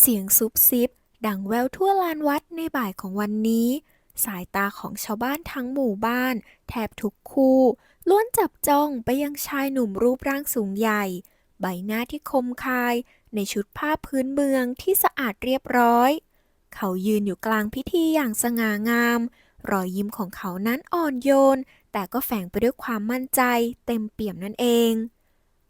เสียงซุบซิบ ดังแว่วทั่วลานวัดในบ่ายของวันนี้ สายตาของชาวบ้านทั้งหมู่บ้าน แทบทุกคู่ ล้วนจับจ้องไปยังชายหนุ่มรูปร่างสูงใหญ่ ใบหน้าที่คมคาย ในชุดผ้าพื้นเมืองที่สะอาดเรียบร้อย เขายืนอยู่กลางพิธีอย่างสง่างาม รอยยิ้มของเขานั้นอ่อนโยน แต่ก็แฝงไปด้วยความมั่นใจ เต็มเปี่ยมนั่นเอง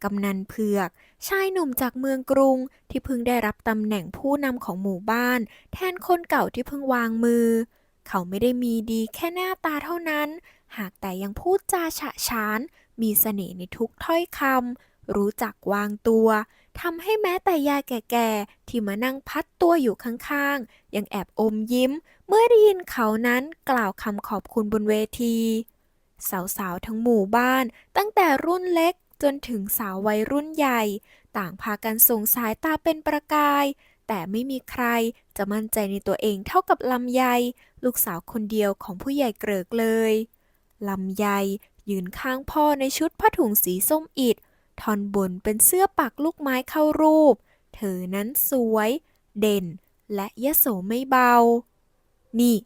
กำนันเผือก ชายหนุ่มจากเมืองกรุงที่เพิ่งได้รับตำแหน่งผู้นำของหมู่บ้าน แทนคนเก่าที่เพิ่งวางมือ เขาไม่ได้มีดีแค่หน้าตาเท่านั้น หากแต่ยังพูดจาฉะฉาน มีเสน่ห์ในทุกถ้อยคำรู้จักวางตัวทำให้แม้แต่ยายแก่ๆ ที่มานั่งพัดตัวอยู่ข้างๆ ยังแอบอมยิ้ม เมื่อได้ยินเขานั้นกล่าวคำขอบคุณบนเวที สาวๆ ทั้งหมู่บ้าน ตั้งแต่รุ่นเล็ก จนถึงสาววัยรุ่นใหญ่ ต่างพากันส่งสายตาเป็นประกาย แต่ไม่มีใครจะมั่นใจในตัวเองเท่ากับลำไย ลูกสาวคนเดียวของผู้ใหญ่เกริกเลยลำไยยืนข้างพ่อในชุดผ้าถุงสีส้มอิฐท่อนบนเป็นเสื้อปักลูกไม้เข้ารูป เธอนั้นสวย เด่น และยโสไม่เบา นี่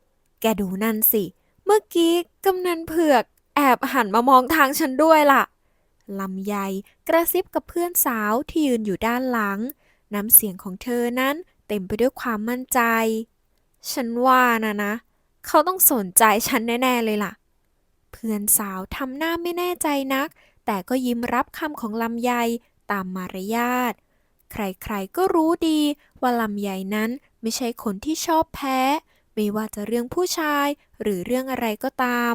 แกดูนั่นสิ เมื่อกี้กำนันเผือก แอบหันมามองทางฉันด้วยล่ะ ลำไยกระซิบกับเพื่อนสาวที่ยืนอยู่ด้านหลัง น้ำเสียงของเธอนั้นเต็มไปด้วยความมั่นใจ ฉันว่านะนะ เขาต้องสนใจฉันแน่ ๆ เลยล่ะ เพื่อนสาวทำหน้าไม่แน่ใจนัก แต่ก็ยิ้มรับคำของลำไยตามมารยาท ใครๆก็รู้ดีว่าลำไยนั้นไม่ใช่คนที่ชอบแพ้ ไม่ว่าจะเรื่องผู้ชายหรือเรื่องอะไรก็ตาม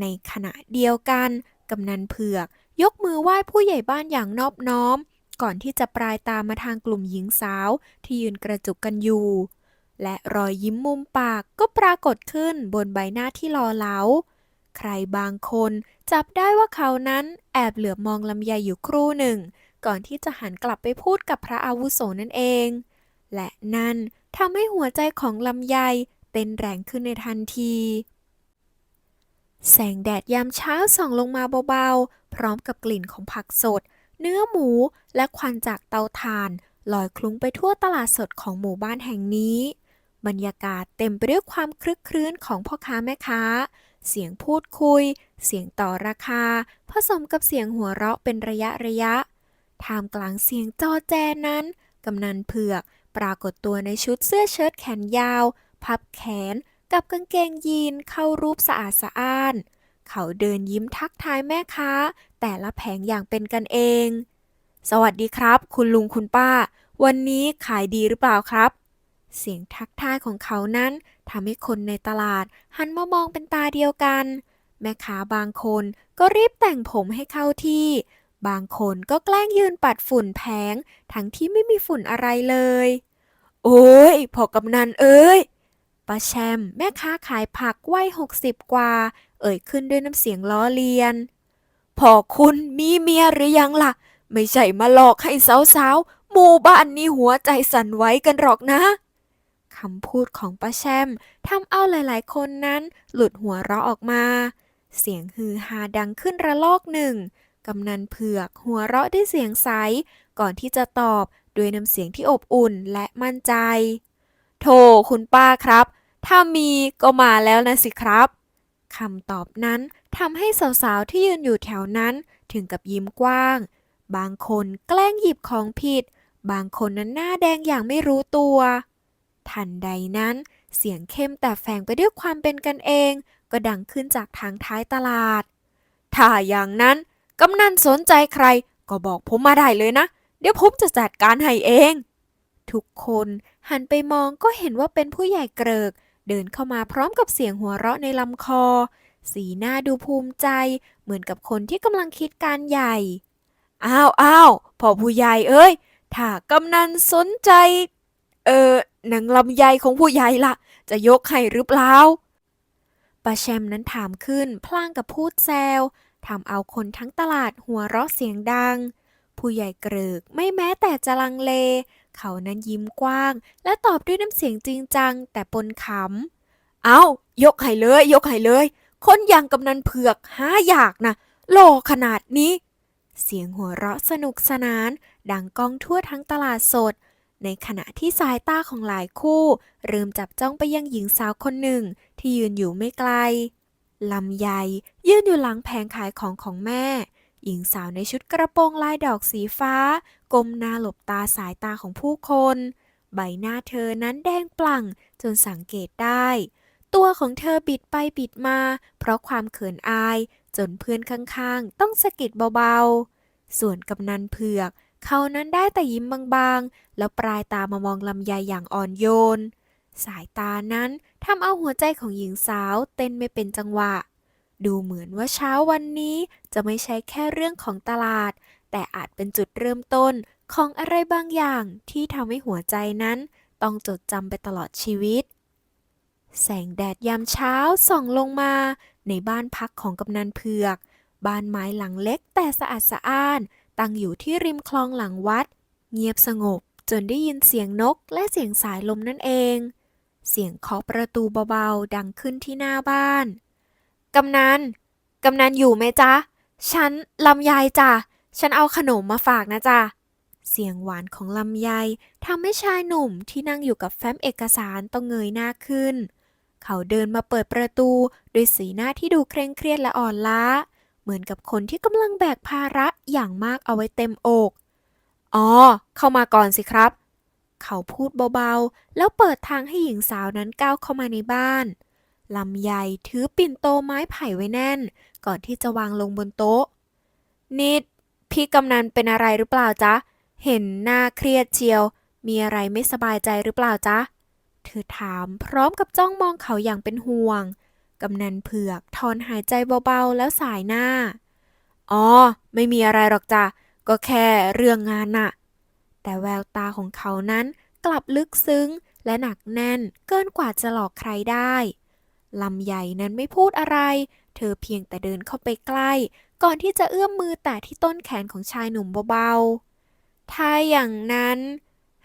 ในขณะเดียวกันกำนันเผือก ยกมือไหว้ผู้ใหญ่บ้านอย่างนอบน้อม ก่อนที่จะปลายตามมาทางกลุ่มหญิงสาว ที่ยืนกระจุกกันอยู่ และรอยยิ้มมุมปากก็ปรากฏขึ้นบนใบหน้าที่หล่อเหลา ใครบางคนจับได้ว่าเขานั้นแอบเหลือบมองลำไยอยู่ครู่หนึ่ง ก่อนที่จะหันกลับไปพูดกับพระอาวุโสนั่นเอง และนั่นทำให้หัวใจของลำไยเต้นแรงขึ้นในทันที แสงแดดยามเช้าส่องลงมาเบาๆ พร้อมกับกลิ่นของผักสด เนื้อหมูและควันจากเตาถ่าน ลอยคลุ้งไปทั่วตลาดสดของหมู่บ้านแห่งนี้ บรรยากาศเต็มไปด้วยความคลึกครื้นของพ่อค้าแม่ค้า เสียงพูดคุย เสียงต่อราคา ผสมกับเสียงหัวเราะเป็นระยะระยะ ท่ามกลางเสียงจอแจนั้น กำนันเผือก ปรากฏตัวในชุดเสื้อเชิ้ตแขนยาว พับแขน กับกางเกงยีนเข้ารูปสะอาดสะอ้าน เขาเดินยิ้มทักทายแม่ค้า แต่ละแผงอย่างเป็นกันเอง สวัสดีครับ คุณลุงคุณป้า วันนี้ขายดีหรือเปล่าครับ เสียงทักทายของเขานั้นทำให้คนในตลาด หันมามองเป็นตาเดียวกัน แม่ค้าบางคนก็รีบแต่งผมให้เข้าที่ บางคนก็แกล้งยืนปัดฝุ่นแผง ทั้งที่ไม่มีฝุ่นอะไรเลย โอ้ยพอกำนันเอ้ย ป้าแชม แม่ค้าขายผักวัยหกสิบกว่า เอ่ยขึ้นด้วยน้ำเสียงล้อเลียนพอคุณมีเมียหรือยังล่ะ ไม่ใช่มาหลอกให้สาวๆหมู่บ้านนี้หัวใจสั่นไหวกันหรอกนะคำพูดของป้าแชมทำเอาหลายๆ คนนั้นหลุดหัวเราะออกมา เสียงฮือฮาดังขึ้นระลอกหนึ่งกำนันเผือกหัวเราะด้วยเสียงใส ก่อนที่จะตอบด้วยน้ำเสียงที่อบอุ่นและมั่นใจ โธ่คุณป้าครับ ถ้ามีก็มาแล้วนะสิครับคำตอบนั้นทำให้สาวๆที่ยืนอยู่แถวนั้นถึงกับยิ้มกว้าง บางคนแกล้งหยิบของผิด บางคนนั้นหน้าแดงอย่างไม่รู้ตัว ทันใดนั้น เสียงเข้มแต่แฝงไปด้วยความเป็นกันเอง ก็ดังขึ้นจากทางท้ายตลาด ถ้าอย่างนั้นกำนันสนใจใครก็บอกผมมาได้เลยนะ เดี๋ยวผมจะจัดการให้เอง ทุกคนหันไปมองก็เห็นว่าเป็นผู้ใหญ่เกริก เดินเข้ามาพร้อมกับเสียงหัวเราะในลำคอ สีหน้าดูภูมิใจ เหมือนกับคนที่กำลังคิดการใหญ่ อ้าวอ้าวพ่อผู้ใหญ่เอ้ย ถ้ากำนันสนใจ เออหนังลำไยของผู้ใหญ่ล่ะจะยกให้หรือเปล่าปาแชมนั้นถามขึ้น พลางกับพูดแซวทำเอาคนทั้งตลาดหัวเราะเสียงดัง ผู้ใหญ่เกริกไม่แม้แต่จะลังเล เขานั้นยิ้มกว้าง และตอบด้วยน้ำเสียงจริงจัง แต่ปนขำ เอายกให้เลย ยกให้เลย คนอย่างกำนันเผือกหาอยากนะหล่อขนาดนี้ เสียงหัวเราะสนุกสนาน ดังก้องทั่วทั้งตลาดสด ในขณะที่สายตาของหลายคู่ เริ่มจับจ้องไปยังหญิงสาวคนหนึ่ง ที่ยืนอยู่ไม่ไกลลำไยยืนอยู่หลังแผงขายของของแม่ หญิงสาวในชุดกระโปรงลายดอกสีฟ้า ก้มหน้าหลบตาสายตาของผู้คน ใบหน้าเธอนั้นแดงปลั่งจนสังเกตได้ ตัวของเธอบิดไปบิดมา เพราะความเขินอายจนเพื่อนข้างๆ ต้องสะกิดเบาๆ ส่วนกำนันเผือก เขานั้นได้แต่ยิ้มบางๆ แล้วปลายตามามองลำไยอย่างอ่อนโยน สายตานั้นทำเอาหัวใจของหญิงสาวเต้นไม่เป็นจังหวะ ดูเหมือนว่าเช้าวันนี้จะไม่ใช่แค่เรื่องของตลาด แต่อาจเป็นจุดเริ่มต้นของอะไรบางอย่างที่ทำให้หัวใจนั้น ต้องจดจำไปตลอดชีวิต แสงแดดยามเช้าส่องลงมา ในบ้านพักของกำนันเผือก บ้านไม้หลังเล็กแต่สะอาดสะอ้าน ตั้งอยู่ที่ริมคลองหลังวัด เงียบสงบจนได้ยินเสียงนกและเสียงสายลมนั่นเอง เสียงเคาะประตูเบาๆ ดังขึ้นที่หน้าบ้าน กำนัน กำนันอยู่ไหมจ๊ะ ฉันลำไยจ้ะ ฉันเอาขนมมาฝากนะจ๊ะ เสียงหวานของลำไยทำให้ชายหนุ่มที่นั่งอยู่กับแฟ้มเอกสารต้องเงยหน้าขึ้น เขาเดินมาเปิดประตูด้วยสีหน้าที่ดูเคร่งเครียดและอ่อนล้า เหมือนกับคนที่กำลังแบกภาระอย่างมากเอาไว้เต็มอก อ๋อ เข้ามาก่อนสิครับ เขาพูดเบาๆ แล้วเปิดทางให้หญิงสาวนั้นก้าวเข้ามาในบ้าน ลำไยถือปิ่นโตไม้ไผ่ไว้แน่น ก่อนที่จะวางลงบนโต๊ะ นิด พี่กำนันเป็นอะไรหรือเปล่าจ๊ะ เห็นหน้าเครียดเชียว มีอะไรไม่สบายใจหรือเปล่าจ๊ะ เธอถามพร้อมกับจ้องมองเขาอย่างเป็นห่วง กำนันเผือกถอนหายใจเบาๆแล้วสายหน้า อ๋อ ไม่มีอะไรหรอกจ้ะ ก็แค่เรื่องงานน่ะ แต่แววตาของเขานั้นกลับลึกซึ้งและหนักแน่นเกินกว่าจะหลอกใครได้ ลำใหญ่นั้นไม่พูดอะไร เธอเพียงแต่เดินเข้าไปใกล้ ก่อนที่จะเอื้อมมือแตะที่ต้นแขนของชายหนุ่มเบาๆ ถ้าอย่างนั้น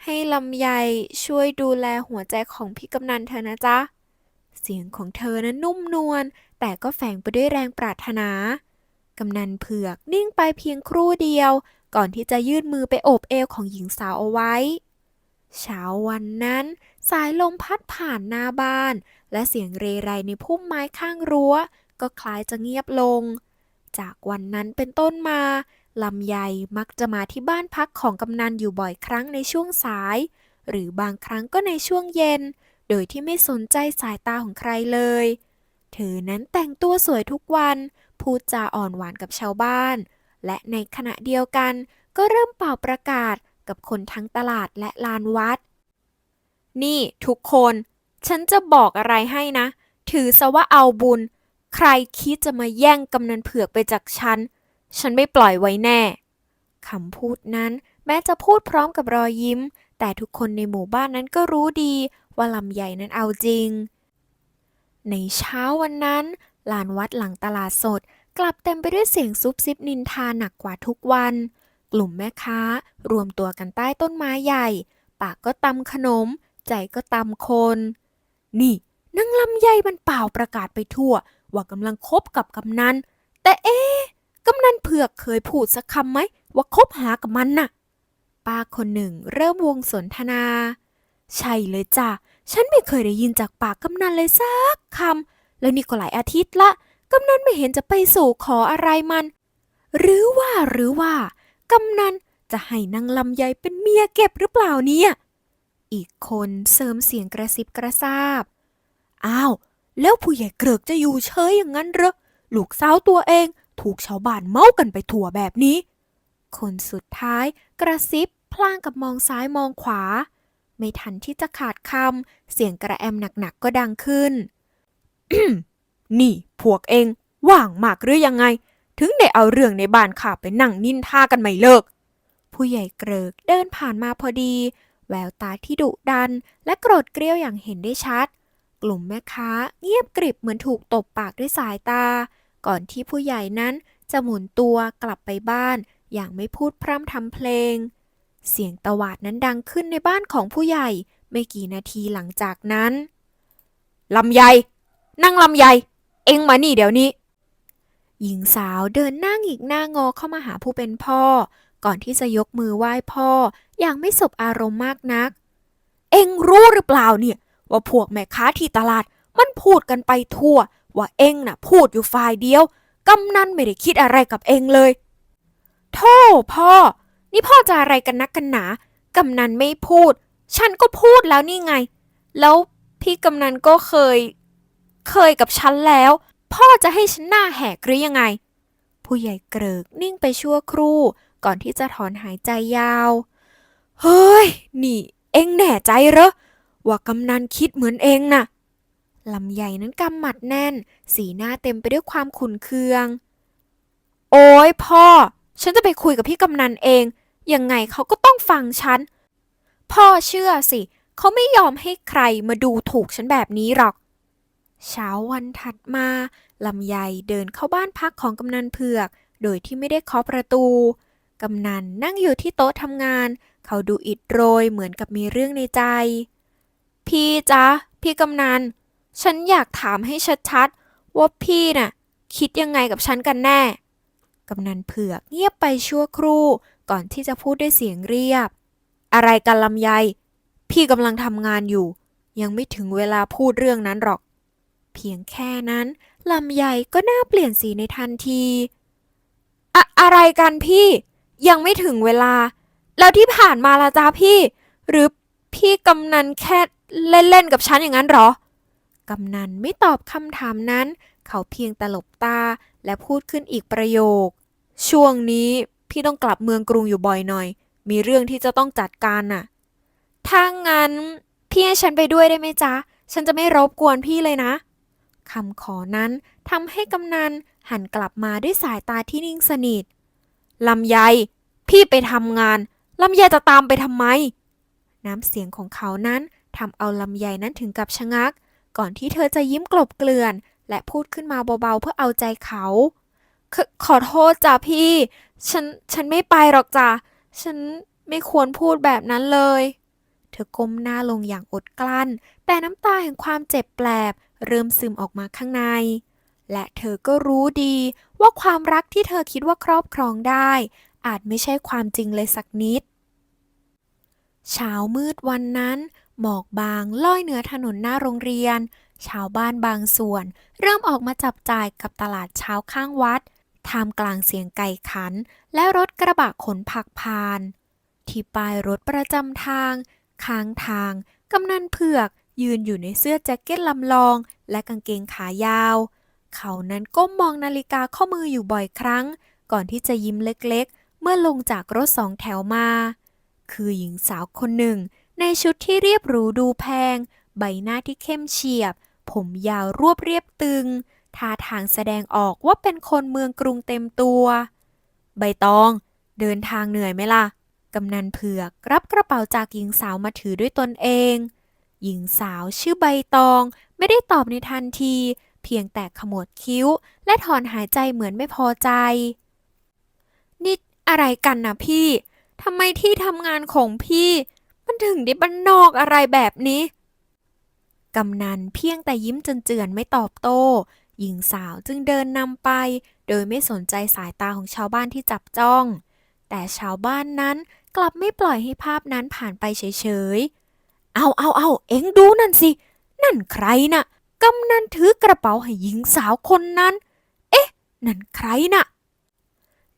ให้ลำไยช่วยดูแลหัวใจของพี่กำนันเธอนะจ๊ะ เสียงของเธอนั้นนุ่มนวลแต่ก็แฝงไปด้วยแรงปรารถนากำนันเผือกนิ่งไปเพียงครู่เดียว ก่อนที่จะยื่นมือไปโอบเอวของหญิงสาวเอาไว้ เช้าวันนั้น สายลมพัดผ่านหน้าบ้าน และเสียงเรไรในพุ่มไม้ข้างรั้ว ก็คล้ายจะเงียบลง จากวันนั้นเป็นต้นมาลำไยมักจะมาที่บ้านพักของกำนันอยู่บ่อยครั้งในช่วงสาย หรือบางครั้งก็ในช่วงเย็น โดยที่ไม่สนใจสายตาของใครเลย เธอนั้นแต่งตัวสวยทุกวัน พูดจาอ่อนหวานกับชาวบ้าน และในขณะเดียวกันก็เริ่มเป่าประกาศกับคนทั้งตลาดและลานวัด นี่ทุกคน ฉันจะบอกอะไรให้นะ ถือซะว่าเอาบุญ ใครคิดจะมาแย่งกำนันเผือกไปจากฉัน ฉันไม่ปล่อยไว้แน่คำพูดนั้นแม้จะพูดพร้อมกับรอยยิ้ม แต่ทุกคนในหมู่บ้านนั้นก็รู้ดีว่าลำใหญ่นั้นเอาจริง ในเช้าวันนั้น ลานวัดหลังตลาดสด กลับเต็มไปด้วยเสียงซุบซิบนินทาหนักกว่าทุกวัน กลุ่มแม่ค้ารวมตัวกันใต้ต้นไม้ใหญ่ ปากก็ตำขนม ใจก็ตำคน นี่นางลำไยมันเป่าประกาศไปทั่ว ว่ากำลังคบกับกำนัน แต่เอ๊ะกำนันเผือกเคยพูดสักคำไหมว่าคบหากับมันน่ะ ป้าคนหนึ่งเริ่มวงสนทนา ใช่เลยจ้ะ ฉันไม่เคยได้ยินจากปากกำนันเลยสักคำ แล้วนี่ก็หลายอาทิตย์ละ กำนันไม่เห็นจะไปสู่ขออะไรมัน หรือว่าหรือว่ากำนันจะให้นางลำไยเป็นเมียเก็บหรือเปล่าเนี่ย อีกคนเสริมเสียงกระซิบกระซาบ อ้าว แล้วผู้ใหญ่เกริกจะอยู่เฉยอย่างนั้นเหรอ ลูกสาวตัวเองถูกชาวบ้านเมากันไปทั่วแบบนี้ คนสุดท้ายกระซิบพลางกับมองซ้ายมองขวา ไม่ทันที่จะขาดคำเสียงกระแอมหนักๆก็ดังขึ้น นี่พวกเองว่างมากหรือยังไง ถึงได้เอาเรื่องในบ้านข้าไปนั่งนินทากันไม่เลิก ผู้ใหญ่เกริกเดินผ่านมาพอดี แววตาที่ดุดัน และโกรธเกรี้ยวอย่างเห็นได้ชัด กลุ่มแม่ค้าเงียบกริบเหมือนถูกตบปากด้วยสายตา ก่อนที่ผู้ใหญ่นั้นจะหมุนตัวกลับไปบ้าน อย่างไม่พูดพร่ำทำเพลง เสียงตวาดนั้นดังขึ้นในบ้านของผู้ใหญ่ ไม่กี่นาทีหลังจากนั้นลำไย นั่งลำไย เอ็งมานี่เดี๋ยวนี้ หญิงสาวเดินหน้าหงิกหน้างอเข้ามาหาผู้เป็นพ่อ ก่อนที่จะยกมือไหว้พ่อ อย่างไม่สบอารมณ์มากนัก เองรู้หรือเปล่าเนี่ยว่าพวกแม่ค้าที่ตลาดมันพูดกันไปทั่ว ว่าเองน่ะพูดอยู่ฝ่ายเดียวกำนันไม่ได้คิดอะไรกับเองเลยโธ่พ่อ นี่พ่อจะอะไรกันนักกันหนากำนันไม่พูด ฉันก็พูดแล้วนี่ไง แล้วพี่กำนันก็เคย เคยกับฉันแล้ว พ่อจะให้ฉันหน้าแหกหรือยังไง ผู้ใหญ่เกริกนิ่งไปชั่วครู่ ก่อนที่จะถอนหายใจยาว เฮ้ย นี่ เอ็งแน่ใจเหรอ ว่ากำนันคิดเหมือนเองน่ะลำใหญ่นั้นกำหมัดแน่น สีหน้าเต็มไปด้วยความขุนเคือง โอ้ยพ่อ ฉันจะไปคุยกับพี่กำนันเอง ยังไงเขาก็ต้องฟังฉัน พ่อเชื่อสิ เขาไม่ยอมให้ใครมาดูถูกฉันแบบนี้หรอก เช้าวันถัดมาลำไยเดินเข้าบ้านพักของกำนันเผือก โดยที่ไม่ได้เคาะประตู กำนันนั่งอยู่ที่โต๊ะทำงาน เขาดูอิดโรยเหมือนกับมีเรื่องในใจ พี่จ๊ะ พี่กำนัน ฉันอยากถามให้ชัดๆ ว่าพี่น่ะ คิดยังไงกับฉันกันแน่ กำนันเผือกเงียบไปชั่วครู่ ก่อนที่จะพูดด้วยเสียงเรียบ อะไรกันลำไย พี่กำลังทำงานอยู่ ยังไม่ถึงเวลาพูดเรื่องนั้นหรอก เพียงแค่นั้นลำไยก็น่าเปลี่ยนสีในทันทีอะอะไรกันพี่ ยังไม่ถึงเวลา แล้วที่ผ่านมาละจ้าพี่ หรือพี่กำนันแค่เล่นๆกับฉันอย่างนั้นหรอ กำนันไม่ตอบคำถามนั้น เขาเพียงตลบตาและพูดขึ้นอีกประโยค ช่วงนี้พี่ต้องกลับเมืองกรุงอยู่บ่อยหน่อย มีเรื่องที่จะต้องจัดการน่ะ ถ้างั้น พี่ให้ฉันไปด้วยได้ไหมจ๊ะ ฉันจะไม่รบกวนพี่เลยนะ คำขอนั้นทำให้กำนันหันกลับมาด้วยสายตาที่นิ่งสนิทลำไย พี่ไปทำงาน ลำไยจะตามไปทำไม น้ำเสียงของเขานั้นทำเอาลำไยนั้นถึงกับชะงัก ก่อนที่เธอจะยิ้มกลบเกลื่อน และพูดขึ้นมาเบาๆเพื่อเอาใจเขาขขอโทษจ้ะพี่ ฉัน ฉันไม่ไปหรอกจ้ะ ฉันไม่ควรพูดแบบนั้นเลย เธอก้มหน้าลงอย่างอดกลั้น แต่น้ำตาแห่งความเจ็บแปลบ เริ่มซึมออกมาข้างใน และเธอก็รู้ดีว่าความรักที่เธอคิดว่าครอบครองได้ อาจไม่ใช่ความจริงเลยสักนิด เช้ามืดวันนั้น หมอกบางลอยเหนือถนนหน้าโรงเรียน ชาวบ้านบางส่วน เริ่มออกมาจับจ่ายกับตลาดเช้าข้างวัดท่ามกลางเสียงไก่ขัน และรถกระบะขนผักพาน ที่ป้ายรถประจำทางข้างทาง กำนันเผือก ยืนอยู่ในเสื้อแจ็คเก็ตลำลอง และกางเกงขายาว เขานั้นก้มมองนาฬิกาข้อมืออยู่บ่อยครั้ง ก่อนที่จะยิ้มเล็กๆ มื่อลงจากรถสองแถวมา คือหญิงสาวคนหนึ่ง ในชุดที่เรียบหรูดูแพง ใบหน้าที่เข้มเฉียบ ผมยาวรวบเรียบตึง ท่าทางแสดงออกว่าเป็นคนเมืองกรุงเต็มตัว ใบตอง เดินทางเหนื่อยไหมล่ะ กำนันเผือกรับกระเป๋าจากหญิงสาวมาถือด้วยตนเอง หญิงสาวชื่อใบตองไม่ได้ตอบในทันที เพียงแต่ขมวดคิ้ว และถอนหายใจเหมือนไม่พอใจ อะไรกันนะพี่ทำไมที่ทำงานของพี่ มันถึงได้บ้านนอกอะไรแบบนี้ กำนันเพียงแต่ยิ้มเจือนๆไม่ตอบโต้ หญิงสาวจึงเดินนำไป โดยไม่สนใจสายตาของชาวบ้านที่จับจ้อง แต่ชาวบ้านนั้นกลับไม่ปล่อยให้ภาพนั้นผ่านไปเฉยๆ เอาเอาเอาเอ็งดูนั่นสิ นั่นใครน่ะกำนันถือกระเป๋าให้หญิงสาวคนนั้น เอ๊ะ นั่นใครน่ะ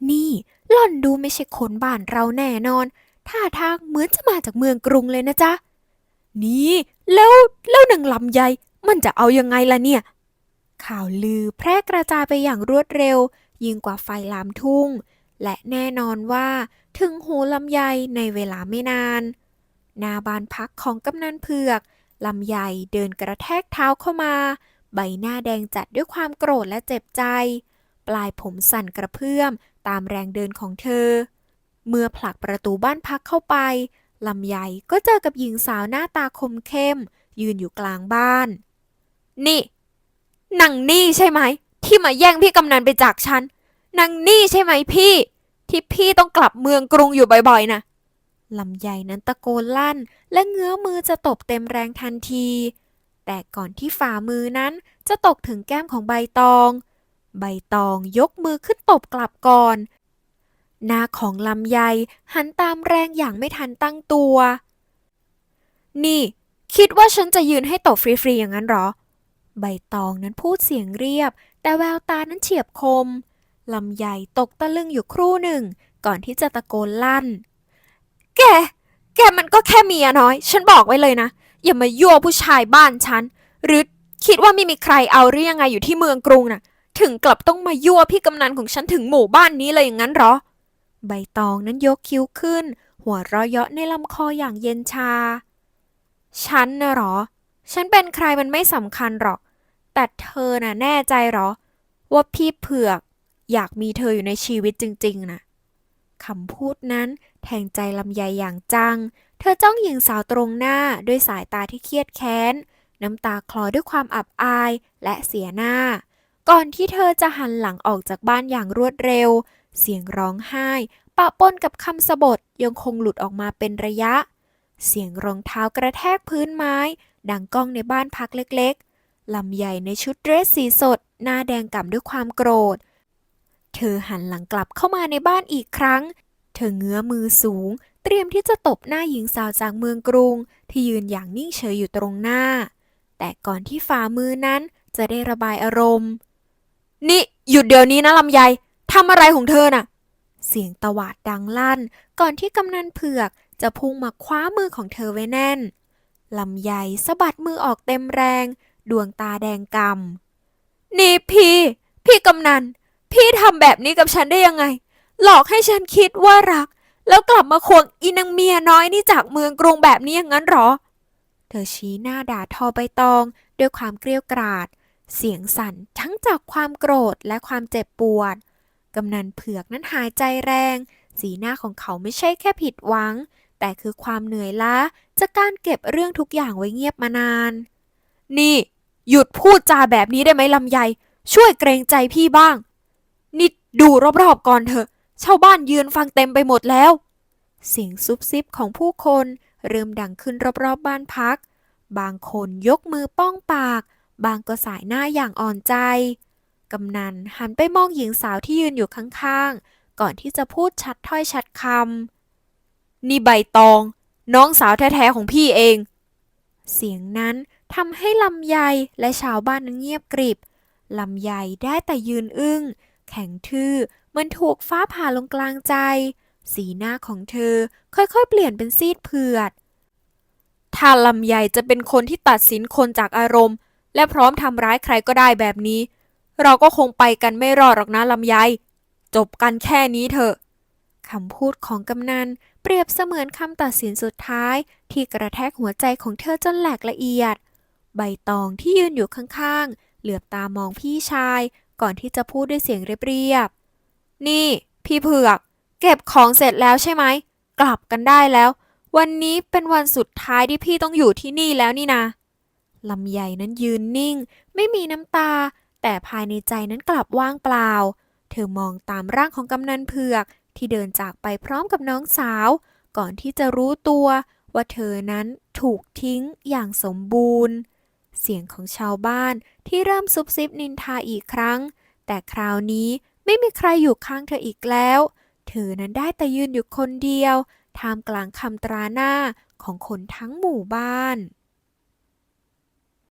นี่ หล่อนดูไม่ใช่คนบ้านเราแน่นอน ท่าทางเหมือนจะมาจากเมืองกรุงเลยนะจ๊ะ นี่แล้วแล้วนางลำไยมันจะเอายังไงล่ะเนี่ย ข่าวลือแพร่กระจายไปอย่างรวดเร็ว ยิ่งกว่าไฟลามทุ่ง และแน่นอนว่าถึงหูลำไยในเวลาไม่นานหน้าบ้านพักของกำนันเผือกลำไยเดินกระแทกเท้าเข้ามา ใบหน้าแดงจัดด้วยความโกรธและเจ็บใจ ปลายผมสั่นกระเพื่อม ตามแรงเดินของเธอ เมื่อผลักประตูบ้านพักเข้าไปลำไยก็เจอกับหญิงสาวหน้าตาคมเข้ม ยืนอยู่กลางบ้าน นี่นางนี่ใช่ไหม ที่มาแย่งพี่กำนันไปจากฉันนางนี่ใช่ไหมพี่ ที่พี่ต้องกลับเมืองกรุงอยู่บ่อยๆนะลำไยนั้นตะโกนลั่น และเงื้อมือจะตบเต็มแรงทันที แต่ก่อนที่ฝ่ามือนั้นจะตกถึงแก้มของใบตอง ใบตองยกมือขึ้นตบกลับก่อน หน้าของลำไยหันตามแรงอย่างไม่ทันตั้งตัว นี่ คิดว่าฉันจะยืนให้ตบฟรีๆอย่างนั้นหรอ ใบตองนั้นพูดเสียงเรียบ แต่แววตานั้นเฉียบคมลำไยตกตะลึงอยู่ครู่หนึ่ง ก่อนที่จะตะโกนลั่น แก แกมันก็แค่เมียน้อย ฉันบอกไว้เลยนะ อย่ามายั่วผู้ชายบ้านฉัน หรือคิดว่าไม่มีใครเอาหรือยังไงอยู่ที่เมืองกรุงน่ะ ถึงกลับต้องมายั่วพี่กำนันของฉันถึงหมู่บ้านนี้เลยอย่างนั้นเหรอ ใบตองนั้นยกคิ้วขึ้น หัวเราะเยาะในลำคออย่างเย็นชา ฉันนะเหรอ ฉันเป็นใครมันไม่สำคัญหรอก แต่เธอน่ะแน่ใจเหรอ ว่าพี่เผือกอยากมีเธออยู่ในชีวิตจริงๆนะคำพูดนั้นแทงใจลำไยอย่างจัง เธอจ้องหญิงสาวตรงหน้าด้วยสายตาที่เครียดแค้น น้ำตาคลอด้วยความอับอายและเสียหน้า ก่อนที่เธอจะหันหลังออกจากบ้านอย่างรวดเร็ว เสียงร้องไห้ ปะปนกับคำสบทยังคงหลุดออกมาเป็นระยะ เสียงรองเท้ากระแทกพื้นไม้ ดังก้องในบ้านพักเล็กๆ ลำใหญ่ในชุดเดรสสีสด หน้าแดงก่ำด้วยความโกรธ เธอหันหลังกลับเข้ามาในบ้านอีกครั้ง เธอเงื้อมือสูง เตรียมที่จะตบหน้าหญิงสาวจากเมืองกรุง ที่ยืนอย่างนิ่งเฉยอยู่ตรงหน้า แต่ก่อนที่ฝ่ามือนั้นจะได้ระบายอารมณ์ นี่หยุดเดี๋ยวนี้นะลำไยทำอะไรของเธอน่ะ เสียงตวาดดังลั่น ก่อนที่กำนันเผือกจะพุ่งมาคว้ามือของเธอไว้แน่นลำไยสะบัดมือออกเต็มแรง ดวงตาแดงกำนี่พี่ พี่กำนัน พี่ทำแบบนี้กับฉันได้ยังไง หลอกให้ฉันคิดว่ารัก แล้วกลับมาควงอีนางเมียน้อยนี่จากเมืองกรุงแบบนี้อย่างนั้นหรอ เธอชี้หน้าด่าทอใบตองด้วยความเกรียวกราด เสียงสั่นทั้งจากความโกรธและความเจ็บปวด กำนันเผือกนั้นหายใจแรง สีหน้าของเขาไม่ใช่แค่ผิดหวัง แต่คือความเหนื่อยล้าจากการเก็บเรื่องทุกอย่างไว้เงียบมานาน นี่ หยุดพูดจาแบบนี้ได้ไหมลำไย ช่วยเกรงใจพี่บ้าง นิดดูรอบๆก่อนเถอะชาวบ้านยืนฟังเต็มไปหมดแล้ว เสียงซุบซิบของผู้คน เริ่มดังขึ้นรอบๆบ้านพัก บางคนยกมือป้องปาก บางก็สายหน้าอย่างอ่อนใจ กำนันหันไปมองหญิงสาวที่ยืนอยู่ข้างๆ ก่อนที่จะพูดชัดถ้อยชัดคำ นี่ใบตอง น้องสาวแท้ๆของพี่เอง เสียงนั้นทำให้ลำไยและชาวบ้านนั้นเงียบกริบ ลำไยได้แต่ยืนอึ้ง แข็งทื่อเหมันถูกฟ้าผ่าลงกลางใจ สีหน้าของเธอค่อยๆ เปลี่ยนเป็นซีดเผือด ถ้าลำไยจะเป็นคนที่ตัดสินคนจากอารมณ์ และพร้อมทำร้ายใครก็ได้แบบนี้ เราก็คงไปกันไม่รอดหรอกนะลำไยจบกันแค่นี้เถอะคำพูดของกำนันเปรียบเสมือนคำตัดสินสุดท้าย ที่กระแทกหัวใจของเธอจนแหลกละเอียด ใบตองที่ยืนอยู่ข้างๆ เหลือบตามองพี่ชาย ก่อนที่จะพูดด้วยเสียงเรียบๆ นี่ พี่เผือก เก็บของเสร็จแล้วใช่ไหม กลับกันได้แล้ว วันนี้เป็นวันสุดท้ายที่พี่ต้องอยู่ที่นี่แล้วนี่นะ ลำไยนั้นยืนนิ่ง ไม่มีน้ำตา แต่ภายในใจนั้นกลับว่างเปล่า เธอมองตามร่างของกำนันเผือก ที่เดินจากไปพร้อมกับน้องสาว ก่อนที่จะรู้ตัว ว่าเธอนั้นถูกทิ้งอย่างสมบูรณ์ เสียงของชาวบ้านที่เริ่มซุบซิบนินทาอีกครั้ง แต่คราวนี้ไม่มีใครอยู่ข้างเธออีกแล้ว เธอนั้นได้แต่ยืนอยู่คนเดียว ท่ามกลางคำตราหน้าของคนทั้งหมู่บ้าน